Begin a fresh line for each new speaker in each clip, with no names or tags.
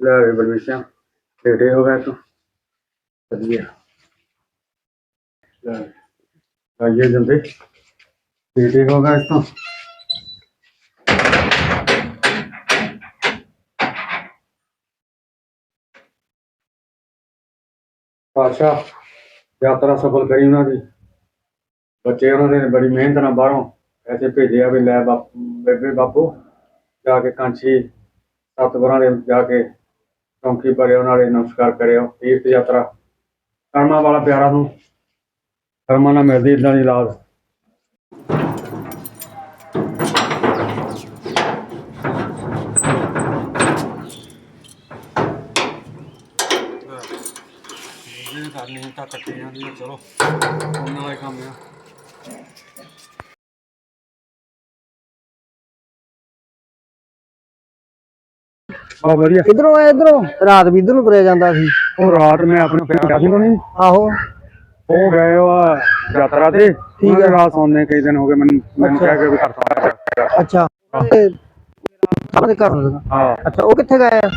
ਲੈ ਵੀ ਬਲਵੀਸ਼ਾ ਢੇਡੇ ਹੋ ਗਏ ਤੂੰ। ਵਧੀਆ। ਲੈ ਆਈਏ ਜੰਦੇ ਢੇਡੇ ਹੋ ਗਏ ਤੂੰ। ਪਾਸ਼ਾ ਯਾਤਰਾ ਸਫਲ ਕਰੀ ਉਹਨਾਂ ਦੀ। ਬੱਚੇ ਉਹਨਾਂ ਨੇ ਬੜੀ ਮਿਹਨਤ ਨਾਲ ਬਾਹਰੋਂ ਐਸੇ ਭੇਜਿਆ ਵੀ ਲੈ ਬਾਪ, ਬੇਬੇ ਬਾਪੂ, ਜਾ ਕੇ ਕਾਂਚੀ ਸਤਿਗੁਰਾਂ ਦੇ ਜਾ ਕੇ ਚੌਂਕੀ ਭਰਿਓ, ਨਾਲੇ ਨਮਸਕਾਰ ਕਰਿਓ, ਤੀਰਥ ਯਾਤਰਾ। ਕਰਮਾਂ ਵਾਲਾ ਪਿਆਰਾ ਨੂੰ ਕਰਮਾਂ ਨਾਲ ਮਿਲਦੀ ਇਦਾਂ ਦੀ ਲਾਜ। ਕਰਨੀ ਤਾਂ ਕੱਟੇ ਜਾਂਦੀ ਚਲੋ, ਉਹਨਾਂ ਦਾ ਕੰਮ ਆ। ਬਹੁਤ ਵਧੀਆ।
ਇਧਰੋਂ ਆਏ ਇਧਰੋਂ। ਰਾਤ ਵੀ ਇਧਰ ਨੂੰ ਤੁਰਿਆ ਜਾਂਦਾ ਸੀ।
ਉਹ ਰਾਤ ਮੈਂ ਆਪਣੇ ਪਿੰਡ ਸੀ। ਨਹੀਂ
ਆਹੋ।
ਉਹ ਗਏ ਆ ਯਾਤਰਾ ਤੇ। ਠੀਕ ਹੈ ਰਾਤ ਸੌਂਦੇ ਕਈ ਦਿਨ ਹੋ ਗਏ ਮੈਨੂੰ ਮੈਨੂੰ ਕਹਿ ਕੇ ਵੀ ਕਰਤਾ
ਅੱਛਾ। ਤੇ ਸਾਡੇ ਘਰ ਨੂੰ
ਹਾਂ।
ਅੱਛਾ ਉਹ ਕਿੱਥੇ ਗਏ ਆ?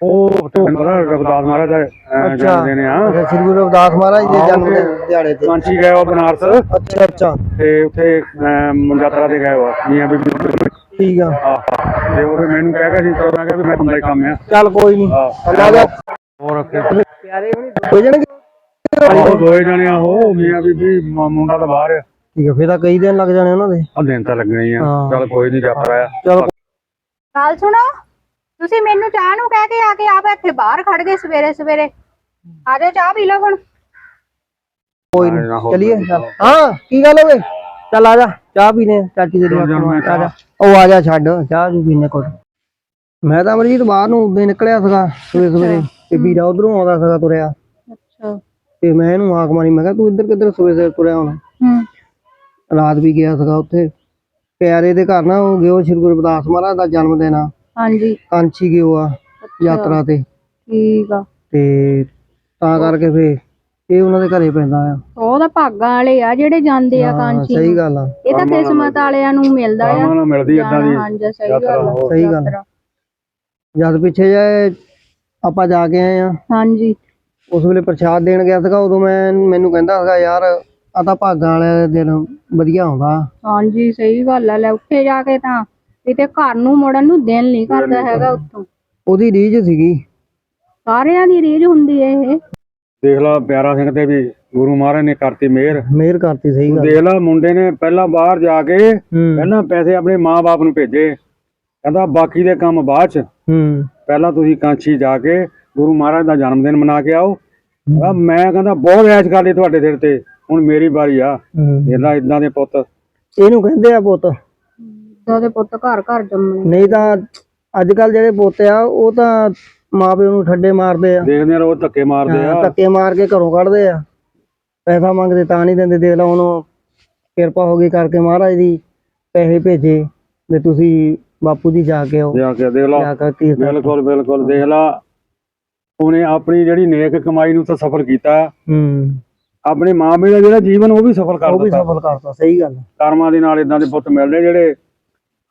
ਉਹ ਤੁਹਾਨੂੰ ਪਤਾ ਰਬਦਾਸ ਮਹਾਰਾਜ ਦਾ ਅਹ, ਜਨਮ ਦਿਨ ਆ।
ਅੱਛਾ ਸ੍ਰੀ ਗੁਰੂ ਰਵਿਦਾਸ ਮਹਾਰਾਜ ਦੇ ਜਨਮ ਦਿਨ ਦਿਹਾੜੇ ਤੇ।
ਕਾਂਚੀ ਗਏ ਉਹ ਬਨਾਰਸ।
ਅੱਛਾ ਅੱਛਾ।
ਤੇ ਉੱਥੇ ਅਹ, ਯਾਤਰਾ ਤੇ ਗਏ ਆ ਮੀਆਂ ਬੀਬੀ
ਠੀਕ ਆ।
ਆਹ ਤੇ ਉਹ ਫਿਰ ਮੈਨੂੰ ਕਹਿ ਗਿਆ ਸੀ ਤਾਂ ਮੈਂ ਕਿਹਾ ਵੀ ਮੈਂ ਬੰਦਾ ਹੀ ਕੰਮ ਆ।
ਚੱਲ ਕੋਈ ਨਹੀਂ
ਆਹ
ਅੱਲਾ ਦਾ
ਹੋਰ ਅੱਗੇ।
ਪਿਆਰੇ ਹੁਣੀ ਹੋ ਜਾਣਗੇ
ਉਹ ਦੋਏ ਜਣੇ ਆ ਉਹ ਮੀਆਂ ਬੀਬੀ ਮ- ਮੁੰਡਾ ਤਾਂ ਬਾਹਰ ਆ।
ਠੀਕ ਆ ਫੇਰ ਤਾਂ ਕਈ ਦਿਨ ਲੱਗ ਜਾਣੇ ਉਹਨਾਂ ਦੇ।
ਆ ਦਿਨ ਤਾਂ ਲੱਗਣੇ ਹੀ ਆ।
ਹਾਂ।
ਚੱਲ ਕੋਈ ਨਹੀਂ ਯਾਤਰਾ ਆ।
ਚਲ
ਗੱਲ ਸੁਣੋ ਤੁਸੀਂ ਮੈਨੂੰ ਚਾਹ ਨੂੰ ਕਹਿ ਕੇ ਆ ਕੇ ਆਪ ਇੱਥੇ ਬਾਹਰ ਖੜ ਗਏ ਸਵੇਰੇ ਸਵੇਰੇ। ਆ ਜਾਓ ਚਾਹ ਪੀ ਲਓ ਹੁਣ।
ਕੋਈ ਨਹੀਂ ਚਲਿਏ। ਚੱਲ। ਹਾਂ ਕੀ ਗੱਲ ਹੋਵੇ ਚੱਲ ਆ ਜਾ ਚਾਹ ਪੀਨੇ ਆ, ਚਾਚੀ ਤੇਰੀ
ਮੈਂ
ਆ ਜਾ। ਉਹ ਆ ਜਾ ਛੱਡ ਚਾਹ ਨੂੰ ਪੀਨੇ ਕੋਲ ਮੈਂ ਤਾਂ ਅਮਰਜੀਤ ਬਾਹਰ ਨੂੰ ਉੱਦਾਂ ਹੀ ਨਿਕਲਿਆ ਸੀਗਾ ਸਵੇਰੇ ਸਵੇਰੇ। ਤੇ ਵੀਰਾ ਉਧਰੋਂ ਆਉਂਦਾ ਸੀਗਾ ਤੁਰਿਆ।
ਅੱਛਾ।
ਤੇ ਮੈਂ ਇਹਨੂੰ ਆਖ ਮਾਰੀ ਮੈਂ ਕਿਹਾ ਤੂੰ ਇੱਧਰ ਕਿੱਧਰ ਸਵੇਰੇ ਸਵੇਰੇ ਤੁਰਿਆ ਹੁਣ?
ਹੂੰ।
ਰਾਤ ਵੀ ਗਿਆ ਸੀਗਾ ਉੱਥੇ। ਪਿਆਰੇ ਦੇ ਘਰ ਨਾ ਉਹ ਗਿਓ ਸ਼੍ਰੀ ਗੁਰੂ ਰਵਿਦਾਸ ਮਹਾਰਾਜ ਦਾ ਜਨਮ ਦਿਨ ਆ।
ਹਾਂਜੀ।
ਕਾਂਚੀ ਗਿਓ ਆ ਯਾਤਰਾ ਤੇ।
ਠੀਕ ਆ।
ਤੇ ਤਾਂ ਕਰਕੇ ਫੇ ਇਹ ਉਹਨਾਂ ਦੇ ਘਰੇ ਪੈਂਦਾ ਆ।
ਉਹ ਤਾਂ ਭਾਗਾਂ ਵਾਲੇ ਆ ਜਿਹੜੇ ਜਾਂਦੇ ਆ
ਹਾਂ,
ਕਾਂਚੀ
ਸਹੀ ਗੱਲ ਆ।
ਇਹ ਤਾਂ ਕਿਸਮਤ ਵਾਲਿਆਂ ਨੂੰ ਮਿਲਦਾ ਆ।
ਨਾਲ ਮਿਲਦੀ ਇਦਾਂ ਦੀ
ਹਾਂਜੀ ਸਹੀ ਗੱਲ ਆ।
ਸਹੀ ਗੱਲ। ਜਦ ਪਿੱਛੇ ਜਾਏ ਆਪਾਂ ਜਾ ਕੇ ਆਏ ਆ
ਹਾਂਜੀ।
ਉਸ ਵੇਲੇ ਪ੍ਰਸ਼ਾਦ ਦੇਣ ਗਿਆ ਸੀਗਾ ਉਦੋਂ ਮੈਂ ਮੈਨੂੰ ਕਹਿੰਦਾ ਸੀਗਾ ਯਾਰ ਆ ਤਾਂ ਭਾਗਾਂ ਵਾਲੇ ਦਿਨ ਵਧੀਆ ਆਉਂਦਾ।
ਹਾਂਜੀ ਸਹੀ ਗੱਲ ਆ। ਲੈ ਉੱਥੇ ਜਾ ਕੇ ਤਾਂ ਕਿਤੇ ਘਰ ਨੂੰ ਮੁੜਨ ਨੂੰ ਦਿਲ ਨਹੀਂ ਕਰਦਾ ਹੈਗਾ ਉੱਥੋਂ।
ਉਹਦੀ ਰੀਝ ਸੀਗੀ।
ਸਾਰਿਆਂ ਦੀ ਰੀਝ ਹੁੰਦੀ ਹੈ ਇਹ।
ਦੇਖ ਲਾ ਪਿਆਰਾ ਸਿੰਘ ਤੇ ਵੀ ਗੁਰੂ ਮਹਾਰਾਜ ਨੇ ਕਰਤੀ ਮਿਹਰ।
ਮਿਹਰ ਕਰਤੀ ਸਹੀ ਗੱਲ।
ਦੇਖ ਲਾ ਮੁੰਡੇ ਨੇ ਪਹਿਲਾਂ ਬਾਹਰ ਜਾ ਕੇ ਪਹਿਲਾਂ ਪੈਸੇ ਆਪਣੇ ਮਾਪੇ ਨੂੰ ਭੇਜੇ। ਕਹਿੰਦਾ ਬਾਕੀ ਦੇ ਕੰਮ ਬਾਅਦ ਚ।
ਹੂੰ।
ਪਹਿਲਾਂ ਤੁਸੀਂ ਕਾਂਚੀ ਜਾ ਕੇ ਗੁਰੂ ਮਹਾਰਾਜ ਦਾ ਜਨਮ ਦਿਨ ਮਨਾ ਕੇ ਆਓ। ਮੈਂ ਕਹਿੰਦਾ ਬਹੁਤ ਐਸ਼ ਕਰ ਲਈ ਤੁਹਾਡੇ ਸਿਰ ਤੇ। ਹੁਣ ਮੇਰੀ ਵਾਰੀ ਆ। ਇਹਦਾ ਇਦਾਂ ਦੇ ਪੁੱਤ।
ਇਹਨੂੰ ਕਹਿੰਦੇ ਆ ਪੁੱਤ।
ਉਹਦੇ ਪੁੱਤ ਘਰ ਘਰ ਜੰਮਣੇ।
ਨਹੀਂ ਤਾਂ ਅੱਜ ਕੱਲ ਜਿਹੜੇ ਪੁੱਤ ਆ ਉਹ ਤਾਂ ਮਾਪਿਓ ਨੂੰ ਠੱਡੇ ਮਾਰਦੇ ਆ।
ਦੇਖਦੇ ਰਹੋ ਧੱਕੇ ਮਾਰਦੇ
ਹਾਂ,
ਆ।
ਧੱਕੇ ਮਾਰ ਕੇ ਘਰੋਂ ਕੱਢਦੇ ਆ। ਪੈਸਾ ਮੰਗਦੇ ਤਾਂ ਨਹੀਂ ਦਿੰਦੇ ਦੇਖ ਲਾ ਹੁਣ ਕਿਰਪਾ ਹੋ ਗਈ ਕਰਕੇ ਮਹਾਰਾਜ ਦੀ ਪੈਸੇ ਭੇਜੇ ਵੀ ਤੁਸੀਂ ਬਾਪੂ ਜੀ ਜਾ ਕੇ ਆਓ।
ਜਾ ਕੇ ਦੇਖ ਲਾ।
ਜਾ ਕੇ ਤੀਰਥ
ਬਿਲਕੁਲ ਬਿਲਕੁਲ ਦੇਖ ਲਾ। ਉਹਨੇ ਆਪਣੀ ਜਿਹੜੀ ਨੇਕ ਕਮਾਈ ਨੂੰ ਤਾਂ ਸਫਲ ਕੀਤਾ।
ਹੂੰ।
ਆਪਣੇ ਮਾਪੇ ਦਾ ਜਿਹੜਾ ਜੀਵਨ ਉਹ ਵੀ ਸਫਲ ਕਰ
ਉਹ ਵੀ ਸਫਲ ਕਰਤਾ ਸਹੀ ਗੱਲ
ਕਰਮਾਂ ਦੇ ਨਾਲ ਇਦਾਂ ਦੇ ਪੁੱਤ ਮਿਲਦੇ ਜਿਹੜੇ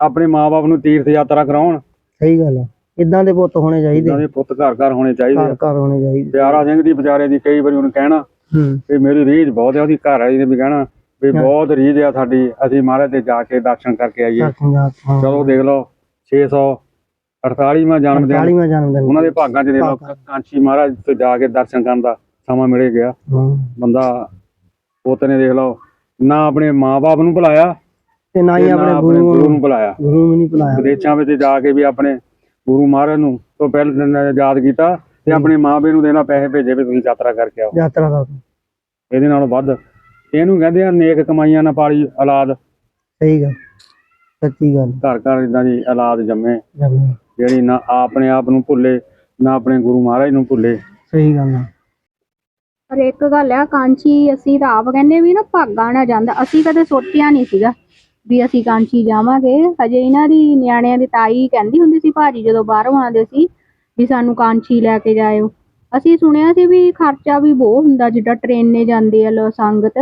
ਆਪਣੇ ਮਾਪੇ ਨੂੰ ਤੀਰਥ ਯਾਤਰਾ ਕਰਾਉਣ।
ਸਹੀ ਗੱਲ ਆ। ਇਦਾਂ ਦੇ ਪੁੱਤ ਹੋਣੇ ਚਾਹੀਦੇ।
ਦੇ ਪੁੱਤ ਘਰ ਘਰ ਹੋਣੇ ਚਾਹੀਦੇ
ਘਰ
ਆ।
ਘਰ ਹੋਣੇ ਚਾਹੀਦੇ।
ਪਿਆਰਾ ਸਿੰਘ ਦੀ ਵਿਚਾਰੇ ਦੀ ਕਈ ਵਾਰੀ ਉਹਨੂੰ ਕਹਿਣਾ
ਹੂੰ।
ਵੀ ਮੇਰੀ ਰੀਝ ਬਹੁਤ ਹੈ ਉਹਦੀ ਘਰ ਵਾਲੀ ਨੇ ਵੀ ਕਹਿਣਾ ਵੀ ਬਹੁਤ ਰੀਝ ਆ ਸਾਡੀ ਅਸੀਂ ਮਹਾਰਾਜ ਦੇ ਜਾ ਕੇ ਦਰਸ਼ਨ ਕਰਕੇ ਆਈਏ। ਚਲੋ ਦੇਖ ਲਓ 648ਵਾਂ ਜਨਮ ਦਿਨ।
40ਵਾਂ ਜਨਮ ਦਿਨ।
ਉਹਨਾਂ ਦੇ ਭਾਗਾਂ 'ਚ ਦੇਖ ਲਓ ਕਾਂਚੀ ਮਹਾਰਾਜ ਤੋਂ ਜਾ ਕੇ ਦਰਸ਼ਨ ਕਰਨ ਦਾ ਸਮਾਂ ਮਿਲੇ ਗਿਆ।
ਹਾਂ।
ਬੰਦਾ ਪੁੱਤ ਨੇ ਦੇਖ ਲਓ ਨਾ ਆਪਣੇ ਮਾਪੇ ਨੂੰ ਬੁਲਾਇਆ
ਤੇ ਨਾ ਹੀ
ਤੇ ਨਾ
ਆਪਣੇ
ਆਪਣੇ
ਗੁਰੂ
ਗੁਰੂ ਨੂੰ ਬੁਲਾਇਆ।
ਗੁਰੂ ਨੂੰ ਨਹੀਂ ਬੁਲਾਇਆ।
ਵਿਦੇਸ਼ਾਂ ਵਿੱਚ ਜਾ ਕੇ ਵੀ ਆਪਣੇ ਗੁਰੂ ਮਹਾਰਾਜ ਨੂੰ ਤੋਂ ਪਹਿਲਾਂ ਦਿਨ ਯਾਦ ਕੀਤਾ ਤੇ ਆਪਣੇ ਮਾਪੇ ਨੂੰ ਦੇਣਾ ਪੈਸੇ ਭੇਜੇ ਵੀ ਤੁਸੀਂ ਯਾਤਰਾ ਕਰਕੇ ਆਓ।
ਯਾਤਰਾ ਕਰ
ਇਹਦੇ ਨਾਲੋਂ ਵੱਧ। ਇਹਨੂੰ ਕਹਿੰਦੇ ਆ ਨੇਕ ਕਮਾਈਆਂ ਨਾਲ ਪਾਲੀ ਔਲਾਦ।
ਸਹੀ ਗੱਲ ਸੱਚੀ ਗੱਲ।
ਘਰ ਘਰ ਇਦਾਂ ਦੀ ਔਲਾਦ ਜੰਮੇ।
ਜਮੀ।
ਜਿਹੜੀ ਨਾ ਆਪਣੇ ਆਪ ਨੂੰ ਭੁੱਲੇ ਨਾ ਆਪਣੇ ਗੁਰੂ ਮਹਾਰਾਜ ਨੂੰ ਭੁੱਲੇ।
ਸਹੀ ਗੱਲ ਆ।
ਪਰ ਇੱਕ ਗੱਲ ਆ ਕਾਂਚੀ ਅਸੀਂ ਤਾਂ ਆਪ ਕਹਿੰਦੇ ਵੀ ਨਾ ਭਾਗਾ ਨਾ ਜਾਂਦਾ। ਅਸੀਂ ਕਦੇ ਸੋਚਿਆ ਨਹੀਂ ਸੀਗਾ। ਵੀ ਅਸੀਂ ਕਾਂਚੀ ਜਾਵਾਂਗੇ। ਹਜੇ ਇਹਨਾਂ ਦੀ ਨਿਆਣਿਆਂ ਦੀ ਤਾਈ ਕਹਿੰਦੀ ਹੁੰਦੀ ਸੀ ਭਾਜੀ ਜਦੋਂ ਬਾਹਰੋਂ ਆਉਂਦੇ ਸੀ ਵੀ ਸਾਨੂੰ ਕਾਂਚੀ ਲੈ ਕੇ ਜਾਇਓ। ਅਸੀਂ ਸੁਣਿਆ ਸੀ ਵੀ ਖਰਚਾ ਵੀ ਬਹੁਤ ਹੁੰਦਾ ਜਿੱਦਾਂ ਟ੍ਰੇਨੇ ਜਾਂਦੇ ਆ ਲੋ ਸੰਗਤ।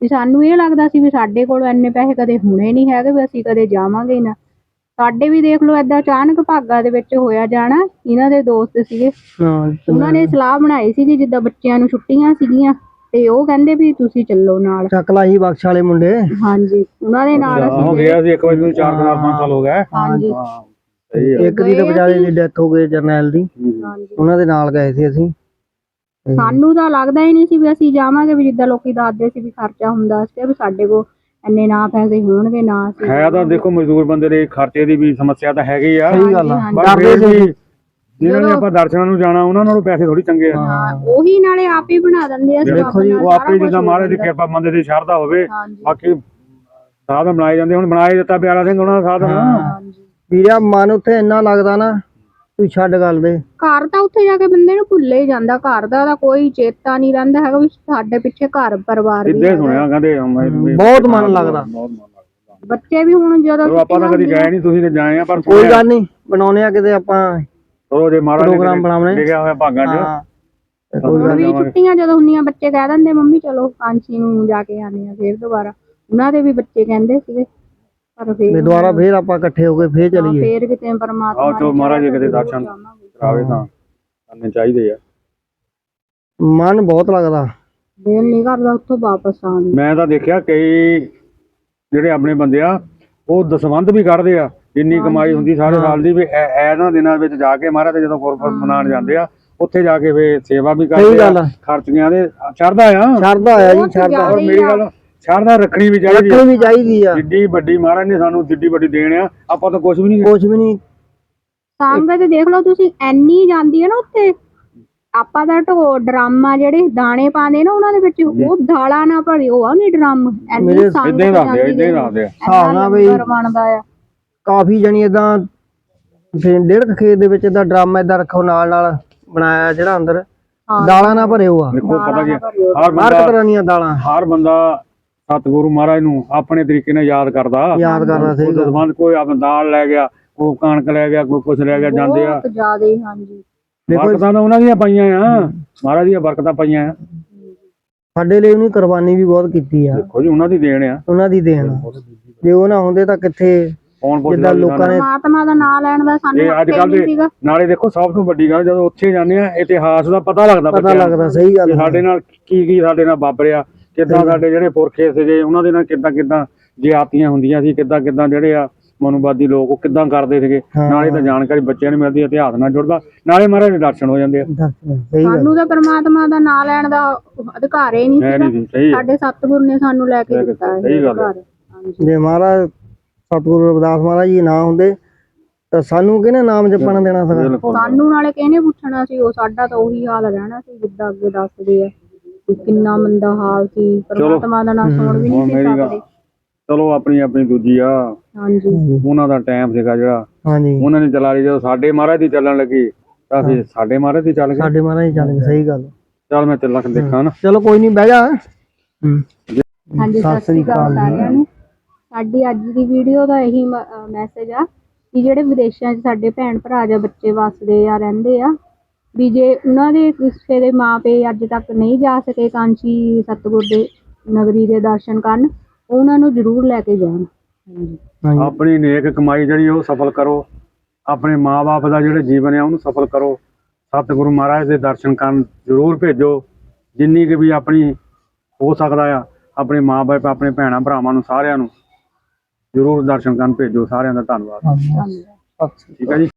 ਵੀ ਸਾਨੂੰ ਇਹ ਲੱਗਦਾ ਸੀ ਵੀ ਸਾਡੇ ਕੋਲ ਇੰਨੇ ਪੈਸੇ ਕਦੇ ਹੋਣੇ ਨਹੀਂ ਹੈਗੇ ਵੀ ਅਸੀਂ ਕਦੇ ਜਾਵਾਂਗੇ ਨਾ। ਸਾਡੇ ਵੀ ਦੇਖ ਲਓ ਏਦਾਂ ਅਚਾਨਕ ਭਾਗਾ ਦੇ ਵਿੱਚ ਹੋਇਆ ਜਾਣਾ ਇਹਨਾਂ ਦੇ ਦੋਸਤ ਸੀਗੇ।
ਹਾਂ
ਉਹਨਾਂ ਨੇ ਸਲਾਹ ਬਣਾਈ ਸੀ ਜਿੱਦਾਂ ਬੱਚਿਆਂ ਨੂੰ ਛੁੱਟੀਆਂ ਸੀਗੀਆਂ। ਤੇ ਉਹ ਕਹਿੰਦੇ ਵੀ ਤੁਸੀਂ ਚੱਲੋ ਨਾਲ।
ਚੱਕਲਾ ਹੀ ਬਖਸ਼ ਵਾਲੇ ਮੁੰਡੇ।
ਹਾਂਜੀ ਉਹਨਾਂ ਦੇ ਨਾਲ
ਹੋ
ਅਸੀਂ
ਗਿਆ ਸੀ ਇੱਕ ਵਾਰ ਨੂੰ 4 ਸਾਲ 5 ਸਾਲ ਹੋ ਗਏ।
ਹਾਂਜੀ।
ਹਾਂ ਸਹੀ ਹੈ।
ਇੱਕ ਦੀ ਤਾਂ ਵਿਚਾਰੇ ਦੀ ਡੈਥ ਹੋ ਗਈ ਜਰਨੈਲ ਦੀ।
ਹਾਂਜੀ।
ਉਹਨਾਂ ਦੇ ਨਾਲ ਗਏ ਸੀ ਅਸੀਂ।
ਸਾਨੂੰ ਤਾਂ ਲੱਗਦਾ ਹੀ ਨਹੀਂ ਸੀ ਵੀ ਅਸੀਂ ਜਾਵਾਂਗੇ ਵੀ ਜਿੱਦਾਂ ਲੋਕੀ ਦੱਸਦੇ ਸੀ ਵੀ ਖਰਚਾ ਹੁੰਦਾ ਸੀ ਵੀ ਸਾਡੇ ਕੋਲ ਇੰਨੇ ਨਾ ਪੈਸੇ ਹੋਣਗੇ ਨਾ ਅਸੀਂ
ਹੈ ਤਾਂ ਦੇਖੋ ਮਜ਼ਦੂਰ ਬੰਦੇ ਦੇ ਖਰਚੇ ਦੀ ਵੀ ਸਮੱਸਿਆ ਤਾਂ ਹੈਗੀ ਆ।
ਸਹੀ ਗੱਲ ਆ।
ਹਾਂਜੀ,
ਪਰ ਫਿਰ ਵੀ ਜਿਹਨਾਂ ਨੇ ਆਪਾਂ ਦਰਸ਼ਨਾਂ ਨੂੰ ਜਾਣਾ ਉਹਨਾਂ ਨਾਲੋਂ ਪੈਸੇ ਥੋੜੀ ਚੰਗੇ ਆ।
ਹਾਂ ਉਹੀ ਨਾਲੇ ਆਪ ਹੀ ਬਣਾ ਦਿੰਦੇ ਆ
ਦੇਖੋ ਜੀ ਉਹ ਆਪੇ ਜਿੱਦਾਂ ਮਹਾਰਾਜ ਦੀ ਕਿਰਪਾ ਬੰਦੇ ਦੀ ਸ਼ਰਧਾ ਹੋਵੇ ਬਾਕੀ ਸਾਧਨ ਬਣਾਏ ਜਾਂਦੇ ਹੁਣ ਬਣਾਏ ਦਿੱਤਾ ਪਿਆਰਾ ਸਿੰਘ ਉਹਨਾਂ ਦਾ ਸਾਧਨ।
ਵੀਰਿਆ ਮਨ ਉੱਥੇ ਇੰਨਾ ਲੱਗਦਾ ਨਾ ਤੂੰ ਛੱਡ ਗੱਲ ਦੇ।
ਘਰ ਤਾਂ ਉੱਥੇ ਜਾ ਕੇ ਬੰਦੇ ਨੂੰ ਭੁੱਲੇ ਹੀ ਜਾਂਦਾ। ਘਰ ਦਾ ਤਾਂ ਕੋਈ ਚੇਤਾ ਨਹੀਂ ਰਹਿੰਦਾ ਹੈਗਾ ਵੀ ਸਾਡੇ ਪਿੱਛੇ ਘਰ ਪਰਿਵਾਰ ਵੀ
ਸਿੱਧੇ ਸੁਣਿਆ ਕਹਿੰਦੇ
ਬਹੁਤ ਮਨ ਲੱਗਦਾ।
ਬਹੁਤ ਮਨ ਲੱਗਦਾ।
ਬੱਚੇ ਵੀ ਹੁਣ ਜਦੋਂ
ਆਪਾਂ ਤਾਂ ਕਦੀ ਗਏ ਨਹੀਂ ਤੁਸੀਂ ਤੇ ਜਾਏ ਆ ਪਰ
ਕੋਈ ਗੱਲ ਨਹੀਂ ਬਣਾਉਨੇ ਆ ਕਿਤੇ ਆਪਾਂ
ਚਲੋ ਜੇ ਮਹਾਰਾਜ
ਪ੍ਰੋਗਰਾਮ ਬਣਾਉਣੇ।
ਨੇ ਲਿਖਿਆ ਹੋਇਆ ਭਾਗਾਂ 'ਚ।
ਵੀ ਛੁੱਟੀਆਂ ਜਦੋਂ ਹੁੰਦੀਆਂ ਬੱਚੇ ਕਹਿ ਦਿੰਦੇ ਮੰਮੀ ਚਲੋ ਕਾਂਚੀ ਨੂੰ ਜਾ ਕੇ ਆਨੇ ਆ ਫੇਰ ਦੁਬਾਰਾ। ਉਹਨਾਂ ਦੇ ਵੀ ਬੱਚੇ ਕਹਿੰਦੇ ਸੀਗੇ ਪਰ
ਵੀ
ਫੇਰ
ਦੁਬਾਰਾ ਫੇਰ ਆਪਾਂ ਇਕੱਠੇ ਹੋ ਕੇ ਫੇਰ ਚਲੀਏ।
ਫੇਰ ਕਿਤੇ ਪਰਮਾਤਮਾ
ਆਓ ਚਲੋ ਮਹਾਰਾਜ ਦੇ ਕਿਤੇ ਦਰਸ਼ਨ। ਕਰਾਵੇ ਤਾਂ ਕਰਨੇ ਚਾਹੀਦੇ ਆ।
ਮਨ ਬਹੁਤ ਲੱਗਦਾ।
ਦਿਲ ਨਹੀਂ ਕਰਦਾ ਉੱਥੋਂ ਵਾਪਸ ਆਉਣ ਨੂੰ।
ਮੈਂ ਤਾਂ ਦੇਖਿਆ ਕਈ ਜਿਹੜੇ ਆਪਣੇ ਬੰਦੇ ਆ ਉਹ ਦਸਵੰਧ ਵੀ ਕੱਢਦੇ ਆ। ਇੰਨੀ ਕਮਾਈ ਹੁੰਦੀ ਸਾਰੇ ਸਾਲ ਦੀ ਵੀ ਐ- ਇਹਨਾਂ ਦਿਨਾਂ ਵਿੱਚ ਜਾ ਕੇ ਮਹਾਰਾਜ ਜਦੋਂ ਗੁਰਪੁਰਬ ਮਨਾਉਣ ਜਾਂਦੇ ਆ ਉੱਥੇ ਜਾ ਕੇ ਫੇ ਸੇਵਾ ਵੀ ਕਰਦੇ ਆ
ਆ।
ਖਰਚੀਆਂ ਦੇ ਚੜਦਾ ਆ।
ਛੱਡਦਾ ਆਇਆ ਜੀ ਛੱਡਦਾ
ਔਰ ਮੇਰੀ ਗੱਲ ਚੜਦਾ ਰੱਖਣੀ ਵੀ ਚਾਹੀਦੀ ਆ।
ਰੱਖਣੀ ਵੀ ਚਾਹੀਦੀ ਆ।
ਜਿੱਡੀ ਵੱਡੀ ਮਹਾਰਾਜ ਨੇ ਸਾਨੂੰ ਜਿੱਡੀ ਵੱਡੀ ਦੇਣ ਆ ਆਪਾਂ ਤਾਂ ਕੁਝ ਵੀ ਨਹੀਂ
ਕੁਛ ਵੀ ਨਹੀਂ।
ਸੰਗਤ ਦੇਖ ਲਓ ਤੁਸੀਂ ਐਨੀ ਜਾਂਦੀ ਹੈ ਨਾ ਉੱਥੇ। ਆਪਾਂ ਦਾ ਢੋ ਡਰਾਮਾ ਜਿਹੜੇ ਦਾਣੇ ਪਾਉਂਦੇ ਨਾ ਉਹਨਾਂ ਦੇ ਵਿੱਚ ਉਹ ਦਾਲਾਂ ਨਾ ਭਰਿਓ ਆ ਨਹੀਂ ਡਰਮ। ਐਨੀ ਸੰਗਤ
ਇਦਾਂ ਹੀ ਆ
ਜਾਂਦੀ
ਇਦਾਂ ਹੀ
ਹੈ।
ਦੱਸਦੇ ਆ।
ਹਿਸਾਬ ਨਾਲ ਬਈ।
ਬਣਦਾ ਆ।
ਕਾਫੀ ਜਣੀ ਇਦਾਂ ਫਿਰ ਡੇਢ ਕੁ ਖੇਤ ਦੇ ਵਿੱਚ ਇਦਾਂ ਡਰਮ ਇਦਾਂ ਰੱਖੋ ਨਾਲ ਨਾਲ ਬਣਾਇਆ ਜਿਹੜਾ ਅੰਦਰ। ਦਾਲਾਂ ਨਾ ਭਰਿਓ ਆ
ਦੇਖੋ ਪਤਾ ਕੀ। ਹਰ
ਹਰ
ਬੰਦਾ
ਤਰ੍ਹਾਂ ਦੀਆਂ ਦਾਲਾਂ।
ਹਰ ਬੰਦਾ ਸਤਿਗੁਰੂ ਮਹਾਰਾਜ ਨੂੰ ਆਪਣੇ ਤਰੀਕੇ ਨਾਲ ਯਾਦ ਕਰਦਾ।
ਯਾਦ ਕਰਦਾ
ਕੋਈ
ਸੀ
ਦਸਵੰਧ ਕੋਈ ਆਪ ਦਾਲ ਲੈ ਗਿਆ ਕੋਈ ਕਣਕ ਲੈ ਗਿਆ ਕੋਈ ਕੁਛ ਲੈ ਗਿਆ ਜਾਂਦੇ ਆ।
ਬਹੁਤ ਜ਼ਿਆਦਾ ਹੀ, ਹਾਂਜੀ।
ਦੇਖੋ
ਬਰਕਤਾਂ ਤਾਂ ਉਹਨਾਂ ਦੀਆਂ ਪਾਈਆਂ ਆ। ਮਹਾਰਾਜ ਦੀਆਂ ਬਰਕਤਾਂ ਪਾਈਆਂ ਆ।
ਸਾਡੇ ਲਈ ਉਹਨੇ ਕੁਰਬਾਨੀ ਵੀ ਬਹੁਤ ਕੀਤੀ ਆ।
ਦੇਖੋ ਜੀ ਉਹਨਾਂ ਦੀ ਦੇਣ ਆ।
ਉਹਨਾਂ ਦੀ ਦੇਣ ਜੇ ਉਹ ਨਾ ਹੁੰਦੇ ਤਾਂ ਕਿੱਥੇ
ਕੌਣ ਪੁੱਛਦਾ
ਜਿੱਦਾਂ ਲੋਕਾਂ ਨੇ
ਪਰਮਾਤਮਾ ਦਾ ਨਾਮ ਲੈਣ ਦਾ ਸਾਨੂੰ
ਇਹ ਅੱਜ ਕੱਲ ਦੇ ਨਾਲੇ ਦੇਖੋ ਸਭ ਤੋਂ ਵੱਡੀ ਗੱਲ ਜਦੋਂ ਉੱਥੇ ਜਾਂਦੇ ਆ ਇਤਿਹਾਸ ਦਾ ਪਤਾ ਲੱਗਦਾ
ਪਤਾ
ਬੱਚਿਆਂ ਨੂੰ।
ਲੱਗਦਾ ਸਹੀ ਗੱਲ
ਕਿ ਸਾਡੇ ਨਾਲ ਕੀ ਕੀ ਸਾਡੇ ਨਾਲ ਵਾਪਰਿਆ ਕਿੱਦਾਂ ਸਾਡੇ ਜਿਹੜੇ ਪੁਰਖੇ ਸੀਗੇ ਉਹਨਾਂ ਦੇ ਨਾਲ ਕਿੱਦਾਂ ਕਿੱਦਾਂ ਜਿਆਤੀਆਂ ਹੁੰਦੀਆਂ ਸੀ ਕਿੱਦਾਂ ਕਿੱਦਾਂ ਜਿਹੜੇ ਆ ਮਨੁਵਾਦੀ ਲੋਕ ਉਹ ਕਿੱਦਾਂ ਕਰਦੇ ਸੀਗੇ।
ਹਾਂ।
ਨਾਲੇ ਤਾਂ ਜਾਣਕਾਰੀ ਬੱਚਿਆਂ ਨੂੰ ਮਿਲਦੀ ਹੈ ਇਤਿਹਾਸ ਨਾਲ ਜੁੜਦਾ। ਨਾਲੇ ਮਹਾਰਾਜ ਦੇ ਦਰਸ਼ਨ ਹੋ ਜਾਂਦੇ ਆ।
ਦੱਸ, ਸਹੀ ਗੱਲ
ਸਾਨੂੰ ਤਾਂ ਪਰਮਾਤਮਾ ਦਾ ਨਾਮ ਲੈਣ ਦਾ ਅਧਿਕਾਰ ਹੀ ਨਹੀਂ
ਹੈ
ਸੀਗਾ।
ਸਹੀ ਹੈ।
ਸਾਡੇ ਸਤਿਗੁਰ ਨੇ ਸਾਨੂੰ ਲੈ ਕੇ ਦਿੱਤਾ ਹੈ
ਸਹੀ ਗੱਲ ਹੈ।
ਅਧਿਕਾਰ। ਹਾਂਜੀ।
ਜੇ ਮਹਾਰਾਜ ਸਤਿਗੁਰੂ ਰਵਿਦਾਸ ਮਹਾਰਾਜ ਜੀ ਨਾ ਹੁੰਦੇ ਤਾਂ ਸਾਨੂੰ ਕਿਹਨੇ ਨਾਮ ਜਪਣ ਦੇਣਾ ਸੀਗਾ?
ਸਾਨੂੰ ਨਾਲੇ ਕਿਹਨੇ ਪੁੱਛਣਾ ਸੀ ਉਹ ਸਾਡਾ ਤਾਂ ਉਹੀ ਹਾਲ ਰਹਿਣਾ ਸੀ ਜਿੱਦਾਂ ਅੱਗੇ ਦੱਸਦੇ ਆ ਕਿ ਕਿੰਨਾ ਮੰਦਾ ਹਾਲ ਸੀ ਪਰਮਾਤਮਾ ਦਾ ਨਾਮ ਸੁਣ ਵੀ ਨਹੀਂ ਸੀ ਸਕਦੇ।
ਚਲੋ ਆਪਣੀ ਆਪਣੀ ਦੂਜੀ ਆ।
ਹਾਂਜੀ।
ਉਹਨਾਂ ਦਾ ਟਾਈਮ ਸੀਗਾ ਜਿਹੜਾ।
ਹਾਂਜੀ।
ਉਹਨਾਂ ਨੇ ਚਲਾ ਲਈ ਜਦੋਂ ਸਾਡੇ ਮਹਾਰਾਜ ਦੀ ਚੱਲਣ ਲੱਗੀ ਤਾਂ ਫਿਰ ਸਾਡੇ ਮਹਾਰਾਜ ਦੀ ਚੱਲ ਗਈ
ਸਾਡੇ ਮਹਾਰਾਜ ਚੱਲ ਗਏ ਸਹੀ ਗੱਲ।
ਚੱਲ ਮੈਂ ਚੱਲਾਂ ਦੇਖਾਂ ਨਾ।
ਚਲੋ ਕੋਈ ਨਹੀਂ ਬਹਿ ਜਾ।
ਹਾਂਜੀ ਸਤਿ ਸ੍ਰੀ ਅਕਾਲ। ਸਾਰਿਆਂ ਨੂੰ। ਸਾਡੀ ਅੱਜ ਦੀ ਵੀਡੀਓ ਦਾ ਇਹੀ ਮੈਸੇਜ ਆ ਕਿ ਜਿਹੜੇ ਵਿਦੇਸ਼ਾਂ 'ਚ ਸਾਡੇ ਭੈਣ ਭਰਾ ਜਾਂ ਬੱਚੇ ਵੱਸਦੇ ਆ ਰਹਿੰਦੇ ਆ ਵੀ ਜੇ ਉਹਨਾਂ ਦੇ ਕਿਸੇ ਦੇ ਮਾਪੇ ਅੱਜ ਤੱਕ ਨਹੀਂ ਜਾ ਸਕੇ ਕਾਂਚੀ ਸਤਿਗੁਰ ਦੇ ਨਗਰੀ ਦੇ ਦਰਸ਼ਨ ਕਰਨ ਉਹਨਾਂ ਨੂੰ ਜ਼ਰੂਰ ਲੈ ਕੇ ਜਾਣ।
ਆਪਣੀ ਨੇਕ ਕਮਾਈ ਜਿਹੜੀ ਉਹ ਸਫਲ ਕਰੋ ਆਪਣੇ ਮਾਪੇ ਦਾ ਜਿਹੜਾ ਜੀਵਨ ਹੈ ਉਹਨੂੰ ਸਫਲ ਕਰੋ। ਸਤਿਗੁਰੂ ਮਹਾਰਾਜ ਦੇ ਦਰਸ਼ਨ ਕਰਨ ਜ਼ਰੂਰ ਭੇਜੋ ਜਿੰਨੀ ਕਿ ਵੀ ਆਪਣੀ ਹੋ ਸਕਦਾ ਆ ਆਪਣੇ ਮਾਪੇ ਆਪਣੇ ਭੈਣਾਂ ਭਰਾਵਾਂ ਨੂੰ ਸਾਰਿਆਂ ਨੂੰ। ਜ਼ਰੂਰ ਦਰਸ਼ਨ ਕਰਨ ਭੇਜੋ ਸਾਰਿਆਂ ਦਾ ਧੰਨਵਾਦ। ਠੀਕ ਹੈ ਜੀ।